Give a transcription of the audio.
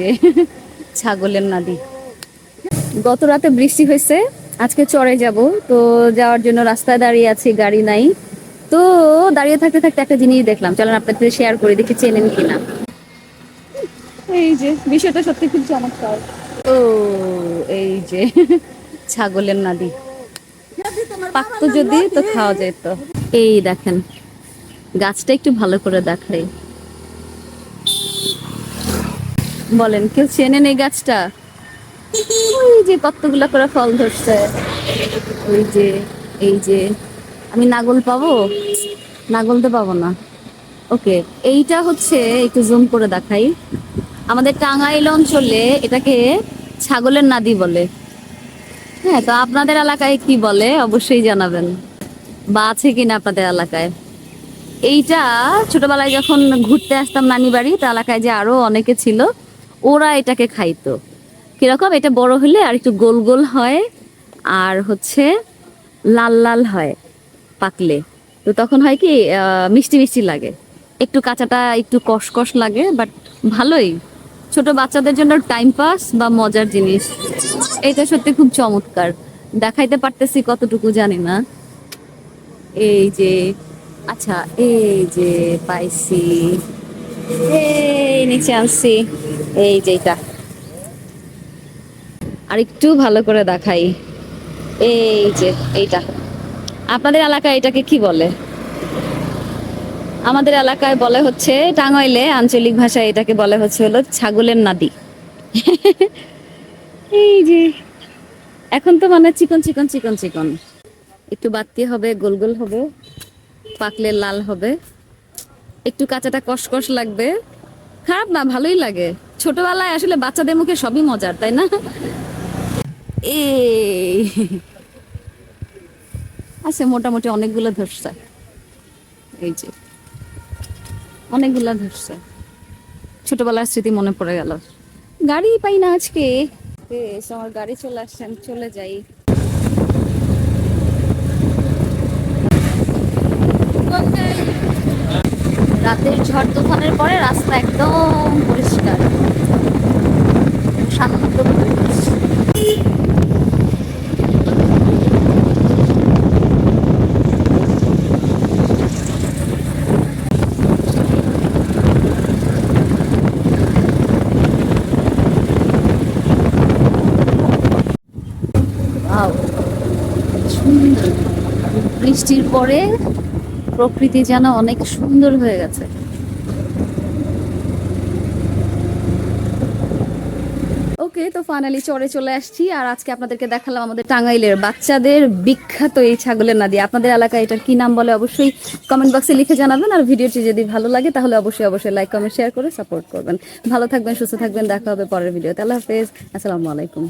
যে ছাগলের নাদি। গত রাতে বৃষ্টি হয়েছে আজকে চরে যাব। তো যাওয়ার জন্য রাস্তায় দাঁড়িয়ে আছি গাড়ি নাই। তো দাঁড়িয়ে থাকতে থাকতে একটা জিনিস দেখলাম। চলেন আপনাদের শেয়ার করে দেখি চেনেন কিনা। এই যে বিষয়টা সত্যি খুব চমৎকার। ও এই যে ছাগলের নাদি। পাকতো যদি তো খাওয়া যেত। এই দেখেন গাছটা একটু ভালো করে দেখাই। বলেন, কেউ চেনেন এই গাছটা? ওই যে কতগুলা করে ফল ধরছে। ওই যে, এই যে, আমি নাগল পাবো? নাগল তো পাবো না। ওকে, এইটা হচ্ছে, একটু জুম করে দেখাই। আমাদের টাঙ্গাইল অঞ্চলে এটাকে ছাগলের নাদি বলে। হ্যাঁ তো আপনাদের এলাকায় কি বলে, অবশ্যই জানাবেন। বা আছে কিনা আপনাদের এলাকায়? এইটা ছোটবেলায় যখন ঘুরতে আসতাম নানি বাড়ি তো এলাকায় যে আরও অনেকে ছিল ওরা এটাকে খাইতো। কীরকম? এটা বড় হলে আর একটু গোল গোল হয়, আর হচ্ছে লাল লাল হয় পাকলে। তো তখন হয় কি মিষ্টি মিষ্টি লাগে। একটু কাঁচাটা একটু কষকষ লাগে বাট ভালোই। ছোট বাচ্চাদের জন্য টাইম পাস বা মজার জিনিস। এটা সত্যি খুব চমৎকার। দেখাইতে পারতেছি কতটুকু জানি না। এই যে আচ্ছা এই যে, পাইছি। এই নিচে আনছি। এই যে এটা আর একটু ভালো করে দেখাই। এই যে এইটা। আপনাদের এলাকায় এটাকে কি বলে? আমাদের এলাকায় বলে হচ্ছে টাঙ্গাইলে আঞ্চলিক ভাষায় এটাকে বলে হচ্ছে হলো ছাগলের নাদি। এই যে। এখন তো মানে চিকন চিকন চিকন চিকন। একটু বাড়তি হবে, গোল গোল হবে। পাকলে লাল হবে। একটু কাঁচাটা কষকষ লাগবে। খারাপ না, ভালোই লাগে। ছোটবেলায় আসলে বাচ্চাদের মুখে সবই মজার, তাই না? এই। আছে মোটামুটি অনেকগুলো ধরছে। এই যে। অনেকগুলা ধরছে। ছোটবেলার স্মৃতি মনে পড়ে গেল। গাড়ি পাই না আজকে। আমার গাড়ি চলে আসছে, আমি চলে যাই। রাতের ঝড় তুফানের পরে রাস্তা একদম পরিষ্কার। বৃষ্টির পরে প্রকৃতি যেন অনেক সুন্দর হয়ে গেছে। ওকে তো ফাইনালি চরে চলে আসছি, আর আজকে আপনাদেরকে দেখালাম আমাদের টাঙ্গাইলের বাচ্চাদের বিখ্যাত এই ছাগলের নাদি। আপনাদের এলাকায় এটার কি নাম বলে অবশ্যই কমেন্ট বক্সে লিখে জানাবেন, আর ভিডিওটি যদি ভালো লাগে তাহলে অবশ্যই অবশ্যই লাইক কমেন্ট শেয়ার করে সাপোর্ট করবেন। ভালো থাকবেন, সুস্থ থাকবেন, দেখা হবে পরের ভিডিওতে আল্লাহ হাফেজ, আসসালামু আলাইকুম।